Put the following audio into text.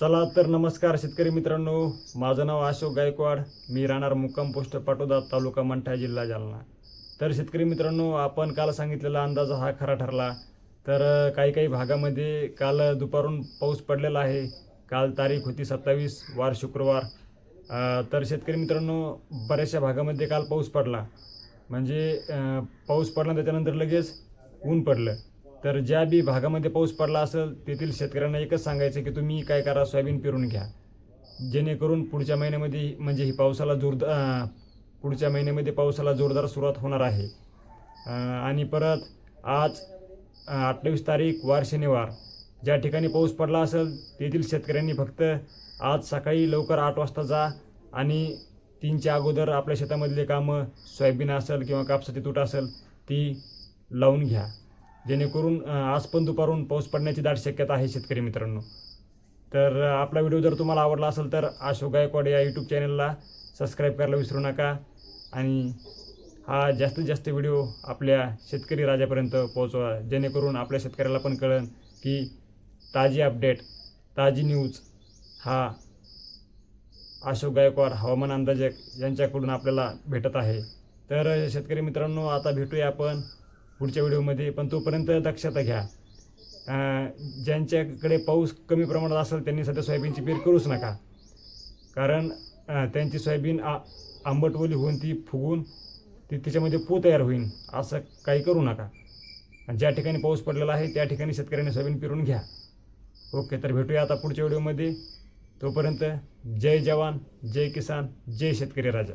चला तर नमस्कार शेतकरी मित्रांनो. माझं नाव अशोक गायकवाड. मी राहणार मुक्काम पोस्ट पाटोदा तालुका मंठा जिल्हा जालना. तर शेतकरी मित्रांनो आपण काल सांगितलेला अंदाज हा खरा ठरला. तर काही काही भागामध्ये काल दुपारून पाऊस पडलेला आहे. काल तारीख होती सत्तावीस वार शुक्रवार. तर शेतकरी मित्रांनो बऱ्याचशा भागामध्ये काल पाऊस पडला. म्हणजे पाऊस पडला त्याच्यानंतर लगेच ऊन पडलं. तर ज्या बी भागामध्ये पाऊस पडला असेल तेथील शेतकऱ्यांना एकच सांगायचं की तुम्ही काय करा सोयाबीन पेरून घ्या. जेणेकरून पुढच्या महिन्यामध्ये म्हणजे ही पावसाला जोरदार पुढच्या महिन्यामध्ये पावसाला जोरदार सुरुवात होणार आहे. आणि परत आज अठ्ठावीस तारीख वार शनिवार. ज्या ठिकाणी पाऊस पडला असेल तेथील शेतकऱ्यांनी फक्त आज सकाळी लवकर आठ वाजता जा आणि तीनच्या अगोदर आपल्या शेतामधले कामं सोयाबीन असेल किंवा कापसाची तूट असेल ती लावून घ्या. जेणेकरून आज पण दुपारून पाऊस पडण्याची दाट शक्यता आहे शेतकरी मित्रांनो. तर आपला व्हिडिओ जर तुम्हाला आवडला असेल तर अशोक गायकवाड या यूट्यूब चॅनलला सबस्क्राईब करायला विसरू नका. आणि हा जास्तीत जास्त व्हिडिओ आपल्या शेतकरी राजापर्यंत पोहोचवा. जेणेकरून आपल्या शेतकऱ्याला पण कळेल की ताजी अपडेट ताजी न्यूज हा अशोक गायकवाड हवामान अंदाजक यांच्याकडून आपल्याला भेटत आहे. तर शेतकरी मित्रांनो आता भेटूया आपण पुढच्या व्हिडिओमध्ये पण तोपर्यंत दक्षता घ्या. ज्यांच्याकडे पाऊस कमी प्रमाणात असेल त्यांनी सध्या सोयाबीनची पेर करूच नका. कारण त्यांची सोयाबीन आ आंबटवली होऊन ती फुगून ती तिच्यामध्ये पू तयार होईल असं काही करू नका. आणि ज्या ठिकाणी पाऊस पडलेला आहे त्या ठिकाणी शेतकऱ्यांनी सोयाबीन पेरून घ्या. ओके तर भेटूया आता पुढच्या व्हिडिओमध्ये. तोपर्यंत जय जवान जय किसान जय शेतकरी राजा.